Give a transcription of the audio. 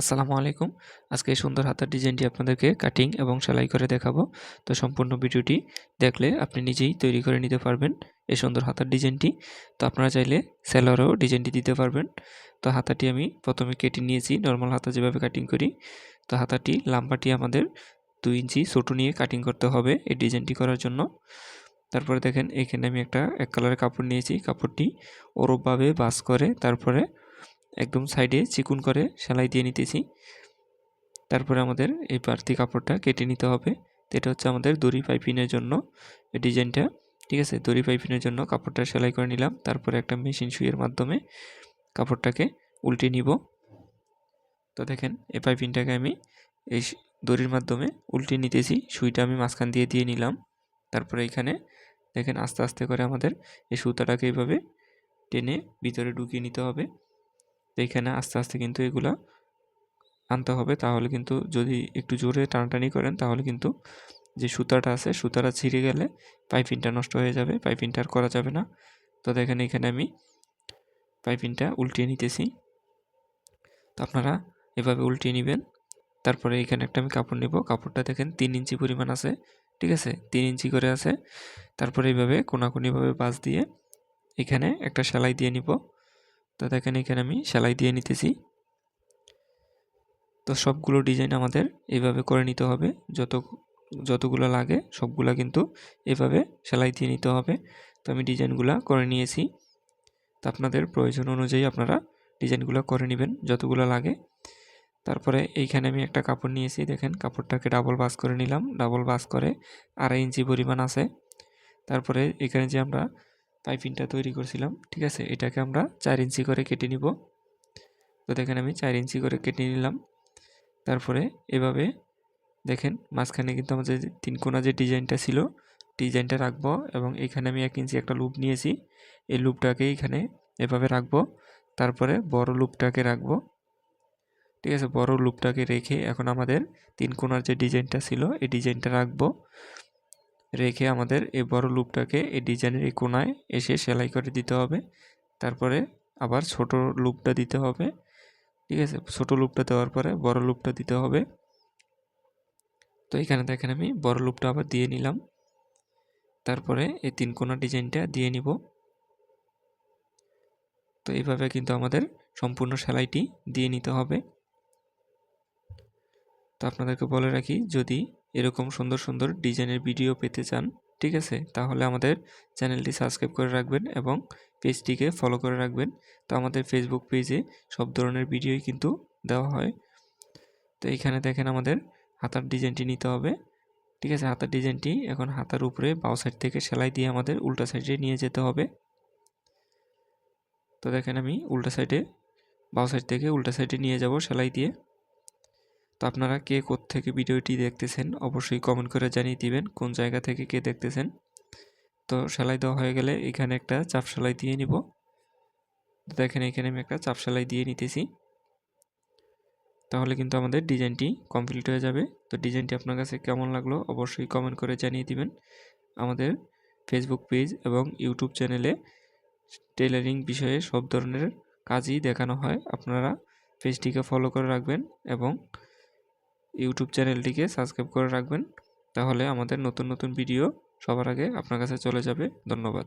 আসসালামু আলাইকুম। আজকে এই সুন্দর হাতার ডিজাইনটি আপনাদেরকে কাটিং এবং সেলাই করে দেখাবো। তো সম্পূর্ণ ভিডিওটি দেখলে আপনি নিজেই তৈরি করে নিতে পারবেন এই সুন্দর হাতার ডিজাইনটি। তো আপনারা চাইলে সেলারেও ডিজাইনটি দিতে পারবেন। তো হাতাটি আমি প্রথমে কেটে নিয়েছি নর্মাল হাতা যেভাবে কাটিং করি। তো হাতাটি, লাম্বাটি আমাদের দুই ইঞ্চি ছোটো নিয়ে কাটিং করতে হবে এই ডিজাইনটি করার জন্য। তারপরে দেখেন, এখানে আমি একটা এক কালারের কাপড় নিয়েছি। কাপড়টি ওরবভাবে বাস করে, তারপরে একদম সাইডে চিকুন করে সেলাই দিয়ে নিতেছি। তারপরে আমাদের এই বাড়তি কাপড়টা কেটে নিতে হবে। তো এটা হচ্ছে আমাদের দড়ি পাইপিনের জন্য ডিজাইনটা। ঠিক আছে? দড়ি পাইপিনের জন্য কাপড়টা সেলাই করে নিলাম। তারপরে একটা মেশিন সুইয়ের মাধ্যমে কাপড়টাকে উল্টে নিব। তো দেখেন, এই পাইপিনটাকে আমি এই দড়ির মাধ্যমে উল্টে নিতেছি। সুইটা আমি মাঝখান দিয়ে দিয়ে নিলাম। তারপরে এখানে দেখেন, আস্তে আস্তে করে আমাদের এই সুতাটাকে এইভাবে টেনে ভিতরে ঢুকিয়ে নিতে হবে। তো এখানে আস্তে আস্তে কিন্তু এগুলা আনতে হবে। তাহলে কিন্তু যদি একটু জোরে টানাটানি করেন, তাহলে কিন্তু যে সুতাটা আছে, সুতাটা ছিঁড়ে গেলে পাইপিংটা নষ্ট হয়ে যাবে পাইপিংটা আর করা যাবে না। তো দেখেন এখানে আমি পাইপিংটা উল্টিয়ে নিতেছি। তো আপনারা এভাবে উল্টিয়ে নেবেন। তারপরে এখানে একটা আমি কাপড় নেব। কাপড়টা দেখেন তিন ইঞ্চি পরিমাণ আছে, ঠিক আছে? তিন ইঞ্চি করে আছে। তারপরে এইভাবে কোনাকুনিভাবে বাস দিয়ে এখানে একটা সেলাই দিয়ে নিব। তো দেখেন এখানে আমি সেলাই দিয়ে নিতেছি। তো সবগুলো ডিজাইন আমাদের এইভাবে করে নিতে হবে। যত, যতগুলো লাগে সবগুলো কিন্তু এভাবে সেলাই দিয়ে নিতে হবে। তো আমি ডিজাইনগুলো করে নিয়েছি। তো আপনাদের প্রয়োজন অনুযায়ী আপনারা ডিজাইনগুলো করে নেবেন যতগুলো লাগে। তারপরে এইখানে আমি একটা কাপড় নিয়েছি। দেখেন কাপড়টাকে ডাবল বাস করে নিলাম। ডাবল বাস করে আড়াই ইঞ্চি পরিমাণ আছে। তারপরে এখানে যে আমরা পাইপিংটা তৈরি করছিলাম, ঠিক আছে? এটাকে আমরা চার ইঞ্চি করে কেটে নিব। তো দেখেন আমি চার ইঞ্চি করে কেটে নিলাম। তারপরে এভাবে দেখেন মাঝখানে কিন্তু আমাদের তিন কোনা যে ডিজাইনটা ছিল, ডিজাইনটা রাখব এবং এখানে আমি এক ইঞ্চি একটা লুপ নিয়েছি। এই লুপটাকে এখানে এভাবে রাখব। তারপরে বড় লুপটাকে রাখব। ঠিক আছে? বড় লুপটাকে রেখে এখন আমাদের তিন কোনার যে ডিজাইনটা ছিল, এই ডিজাইনটা রাখব। রেখে আমাদের এই বড় লুপটাকে এই ডিজাইনের এই কোনায় এসে সেলাই করে দিতে হবে। তারপরে আবার ছোট লুপটা দিতে হবে, ঠিক আছে? ছোট লুপটা দেওয়ার পরে বড় লুপটা দিতে হবে। তো এখানে দেখেন আমি বড় লুপটা আবার দিয়ে নিলাম। তারপরে এই তিন কোনা ডিজাইনটা দিয়ে নিব। তো এইভাবে কিন্তু আমাদের সম্পূর্ণ সেলাইটি দিয়ে নিতে হবে। তো আপনাদেরকে বলে রাখি, যদি এরকম সুন্দর সুন্দর ডিজাইনের ভিডিও পেতে চান, ঠিক আছে? তাহলে আমাদের চ্যানেলটি সাবস্ক্রাইব করে রাখবেন এবং পেজটিকে ফলো করে রাখবেন। তো আমাদের ফেসবুক পেজে সব ধরনের ভিডিওই কিন্তু দেওয়া হয়। তো এখানে দেখেন আমাদের হাতার ডিজাইনটি নিতে হবে, ঠিক আছে? হাতার ডিজাইনটি এখন হাতার উপরে বাউ সাইড থেকে সেলাই দিয়ে আমাদের উল্টা সাইডে নিয়ে যেতে হবে। তো দেখেন আমি উল্টা সাইডে বাউ সাইড থেকে উল্টা সাইডে নিয়ে যাব সেলাই দিয়ে। তো আপনারা কে থেকে ভিডিওটি দেখতেছেন, অবশ্যই কমেন্ট করে জানিয়ে দিবেন কোন জায়গা থেকে কে দেখতেছেন। তো সেলাই দেওয়া হয়ে গেলে এখানে একটা চাপ সেলাই দিয়ে নিব। দেখেন এখানে আমি একটা চাপ সেলাই দিয়ে নিতেছি। তাহলে কিন্তু আমাদের ডিজাইনটি কমপ্লিট হয়ে যাবে। তো ডিজাইনটি আপনার কাছে কেমন লাগল অবশ্যই কমেন্ট করে জানিয়ে দিবেন। আমাদের ফেসবুক পেজ এবং ইউটিউব চ্যানেলে টেলারিং বিষয়ে সব ধরনের কাজই দেখানো হয়। আপনারা পেজটিকে ফলো করে রাখবেন এবং ইউটিউব চ্যানেলটিকে সাবস্ক্রাইব করে রাখবেন। তাহলে আমাদের নতুন নতুন ভিডিও সবার আগে আপনার কাছে চলে যাবে। ধন্যবাদ।